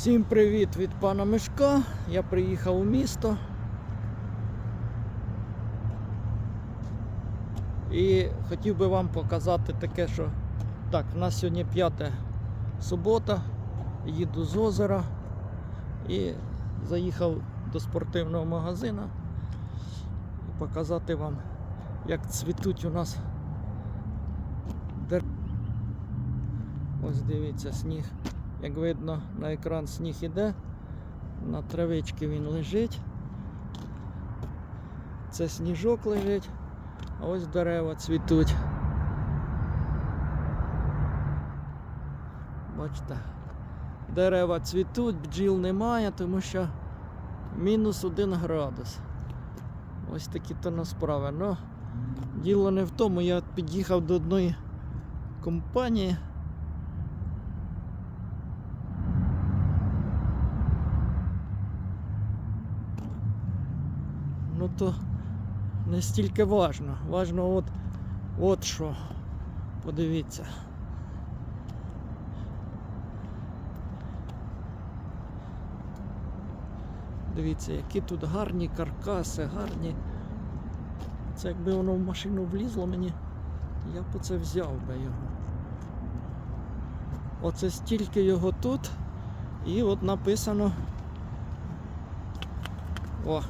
Всім привіт від пана Мишка. Я приїхав у місто. І хотів би вам показати таке, що так, в нас сьогодні 5 субота, їду з озера і заїхав до спортивного магазину показати вам, як цвітуть у нас. Ось дивіться сніг. Як видно, на екран сніг іде, на травичці він лежить. Це сніжок лежить, а ось дерева цвітуть. Бачите, дерева цвітуть, бджіл немає, тому що мінус один градус. Ось такі то на справи. Ну, діло не в тому, я під'їхав до одної компанії. Ну то не стільки важно. Важно от, от що. Подивіться. Дивіться, які тут гарні каркаси, гарні. Це якби воно в машину влізло мені, я б оце взяв би його. Оце стільки його тут. І от написано. О,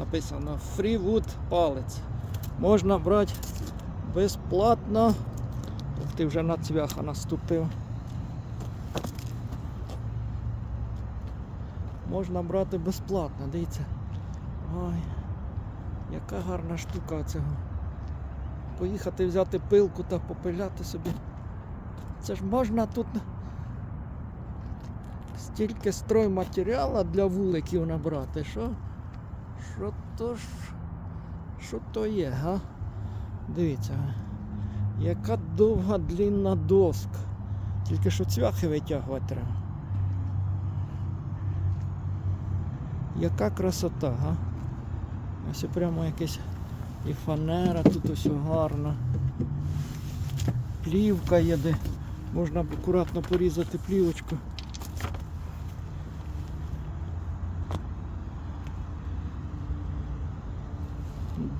написано Freewood палець. Можна брати безплатно. Ти вже на цвяха наступив. Можна брати безплатно, дивіться. Ой, яка гарна штука цього. Поїхати взяти пилку та попиляти собі. Це ж можна тут стільки стройматеріалу для вуликів набрати, що? Що то ж? Що то є, га? Дивіться, яка довга длінна доска. Тільки що цвяхи витягувати треба. Яка красота, га? Ось прямо якесь і фанера, тут ось гарно. Плівка є, де можна акуратно порізати плівочку.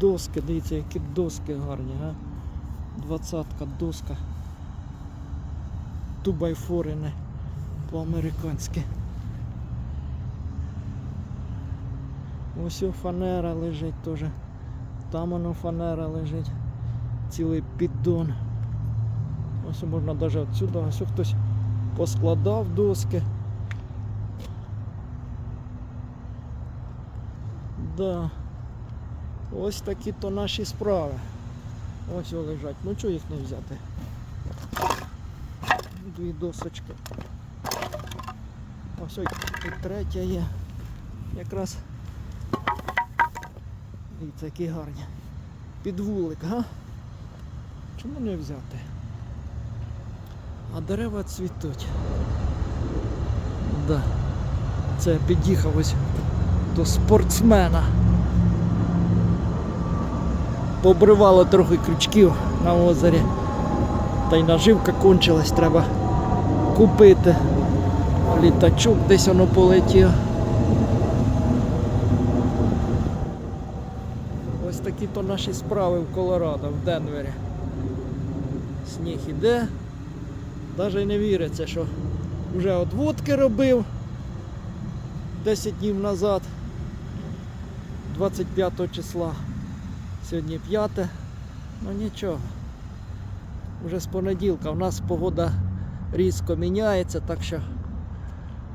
Доски, дивіться, які доски гарні, а? Двадцятка доска. Тубайфорини по-американськи. Ось о фанера лежить теж. Там воно фанера лежить. Цілий піддон. Ось можна навіть отсюди, ось хтось поскладав доски. Да. Ось такі то наші справи. Ось вони лежать. Ну чого їх не взяти? Дві досочки. Ось ось тут третя є. Якраз дивіться, які гарні. Під вулик, га? Чому не взяти? А дерева цвітуть. Да. Це я під'їхав ось до спортсмена. Побривало трохи крючків на озері. Та й наживка кончилась, треба купити. Літачок десь воно полетів. Ось такі то наші справи в Колорадо, в Денвері. Сніг іде. Навіть не віриться, що вже одводки робив 10 днів назад, 25 числа. Сьогодні 5. Ну нічого. Вже з понеділка. У нас погода різко міняється, так що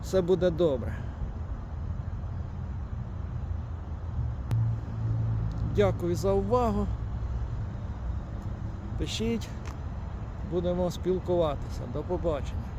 все буде добре. Дякую за увагу. Пишіть, будемо спілкуватися. До побачення.